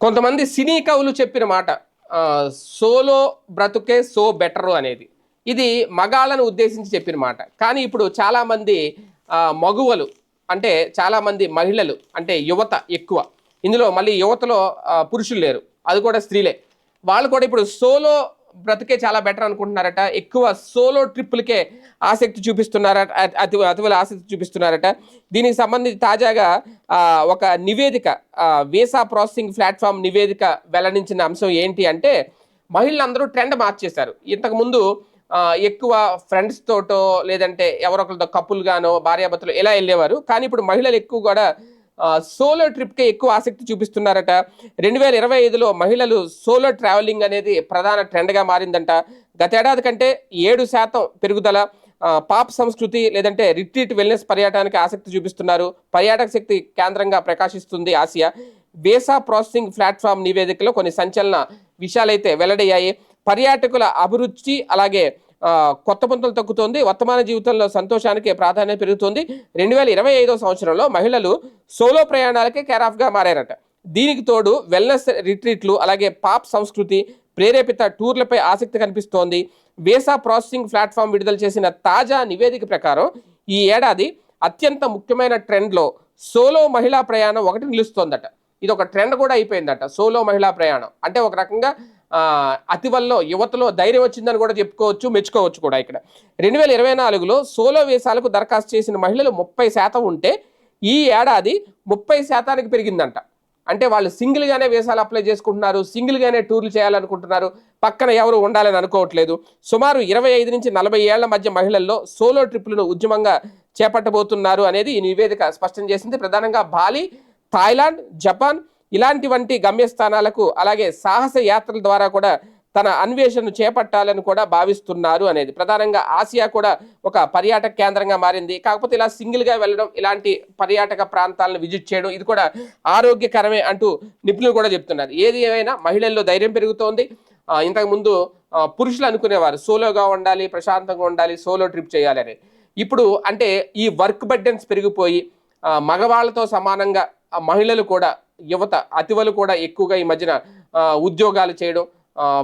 కొంతమంది సినీ కవులు చెప్పిన మాట సోలో బ్రతుకే సో బెటరు అనేది. ఇది మగాళ్ళను ఉద్దేశించి చెప్పిన మాట. కానీ ఇప్పుడు చాలామంది మగువలు అంటే చాలామంది మహిళలు అంటే యువత ఎక్కువ. ఇందులో మళ్ళీ యువతలో పురుషులు లేరు. అది కూడా స్త్రీలే. వాళ్ళు కూడా ఇప్పుడు సోలో బ్రతికే చాలా బెటర్ అనుకుంటున్నారట. ఎక్కువ సోలో ట్రిప్పులకే ఆసక్తి చూపిస్తున్నారట అతి- అతివల ఆసక్తి చూపిస్తున్నారట. దీనికి సంబంధించి తాజాగా ఒక నివేదిక వీసా ప్రాసెసింగ్ ప్లాట్ఫామ్ నివేదిక వెల్లడించిన అంశం ఏంటి అంటే మహిళలందరూ ట్రెండ్ మార్చేశారు. ఇంతకుముందు ఎక్కువ ఫ్రెండ్స్ తోటో లేదంటే ఎవరొకరితో కప్పులు గానో భార్యాభర్తలు ఇలా వెళ్ళేవారు. కానీ ఇప్పుడు మహిళలు ఎక్కువ కూడా సోలో ట్రిప్కే ఎక్కువ ఆసక్తి చూపిస్తున్నారట. రెండు వేల ఇరవై ఐదులో మహిళలు సోలో ట్రావెలింగ్ అనేది ప్రధాన ట్రెండ్గా మారిందంట. గతేడాది కంటే ఏడు శాతం పెరుగుదల పాప్ సంస్కృతి లేదంటే రిట్రీట్ వెల్నెస్ పర్యాటానికి ఆసక్తి చూపిస్తున్నారు. పర్యాటక శక్తి కేంద్రంగా ప్రకాశిస్తుంది ఆసియా. వేసా ప్రాసెసింగ్ ప్లాట్ఫామ్ నివేదికలో కొన్ని సంచలన విషయాలైతే వెల్లడయ్యాయి. పర్యాటకుల అభిరుచి అలాగే కొత్త పుంతలు తగ్గుతోంది. వర్తమాన జీవితంలో సంతోషానికి ప్రాధాన్యత పెరుగుతోంది. రెండు వేల ఇరవై ఐదో సంవత్సరంలో మహిళలు సోలో ప్రయాణాలకే కేరాఫ్గా మారారట. దీనికి తోడు వెల్నెస్ రిట్రీట్లు అలాగే పాప్ సంస్కృతి ప్రేరేపిత టూర్లపై ఆసక్తి కనిపిస్తోంది. వేసా ప్రాసెసింగ్ ప్లాట్ఫామ్ విడుదల చేసిన తాజా నివేదిక ప్రకారం ఈ ఏడాది అత్యంత ముఖ్యమైన ట్రెండ్లో సోలో మహిళా ప్రయాణం ఒకటి నిలుస్తోందట. ఇది ఒక ట్రెండ్ కూడా అయిపోయిందట సోలో మహిళా ప్రయాణం. అంటే ఒక రకంగా అతివల్లో యువతలో ధైర్యం వచ్చిందని కూడా చెప్పుకోవచ్చు మెచ్చుకోవచ్చు కూడా ఇక్కడ. రెండు వేల ఇరవై నాలుగులో సోలో వేసాలకు దరఖాస్తు చేసిన మహిళలు ముప్పై శాతం ఉంటే ఈ ఏడాది ముప్పై శాతానికి పెరిగిందంట. అంటే వాళ్ళు సింగిల్గానే వీసాలు అప్లై చేసుకుంటున్నారు సింగిల్గానే టూర్లు చేయాలనుకుంటున్నారు. పక్కన ఎవరు ఉండాలని అనుకోవట్లేదు. సుమారు ఇరవై ఐదు నుంచి నలభై ఏళ్ళ మధ్య మహిళల్లో సోలో ట్రిప్లను ఉద్యమంగా చేపట్టబోతున్నారు అనేది ఈ నివేదిక స్పష్టం చేసింది. ప్రధానంగా బాలి థాయిలాండ్ జపాన్ ఇలాంటి వంటి గమ్యస్థానాలకు అలాగే సాహస యాత్రల ద్వారా కూడా తన అన్వేషణను చేపట్టాలని కూడా భావిస్తున్నారు అనేది. ప్రధానంగా ఆసియా కూడా ఒక పర్యాటక కేంద్రంగా మారింది. కాకపోతే ఇలా సింగిల్గా వెళ్ళడం ఇలాంటి పర్యాటక ప్రాంతాలను విజిట్ చేయడం ఇది కూడా ఆరోగ్యకరమే అంటూ నిపుణులు కూడా చెప్తున్నారు. ఏది ఏమైనా మహిళల్లో ధైర్యం పెరుగుతోంది. ఇంతకుముందు పురుషులు అనుకునేవారు. సోలోగా ఉండాలి ప్రశాంతంగా ఉండాలి సోలో ట్రిప్ చేయాలని ఇప్పుడు అంటే ఈ వర్క్ బర్డెన్స్ పెరిగిపోయి మగవాళ్ళతో సమానంగా మహిళలు కూడా యువత అతివలు కూడా ఎక్కువగా ఈ మధ్యన ఉద్యోగాలు చేయడం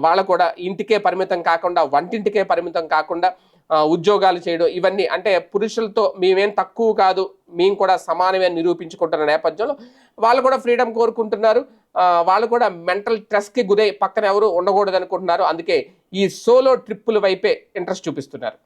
వాళ్ళు కూడా ఇంటికే పరిమితం కాకుండా వంటింటికే పరిమితం కాకుండా ఉద్యోగాలు చేయడం ఇవన్నీ అంటే పురుషులతో మేమేం తక్కువ కాదు మేము కూడా సమానమే నిరూపించుకుంటున్న నేపథ్యంలో వాళ్ళు కూడా ఫ్రీడమ్ కోరుకుంటున్నారు. వాళ్ళు కూడా మెంటల్ స్ట్రెస్కి గురై పక్కన ఎవరు ఉండకూడదు అనుకుంటున్నారు అందుకే ఈ సోలో ట్రిప్పుల వైపే ఇంట్రెస్ట్ చూపిస్తున్నారు.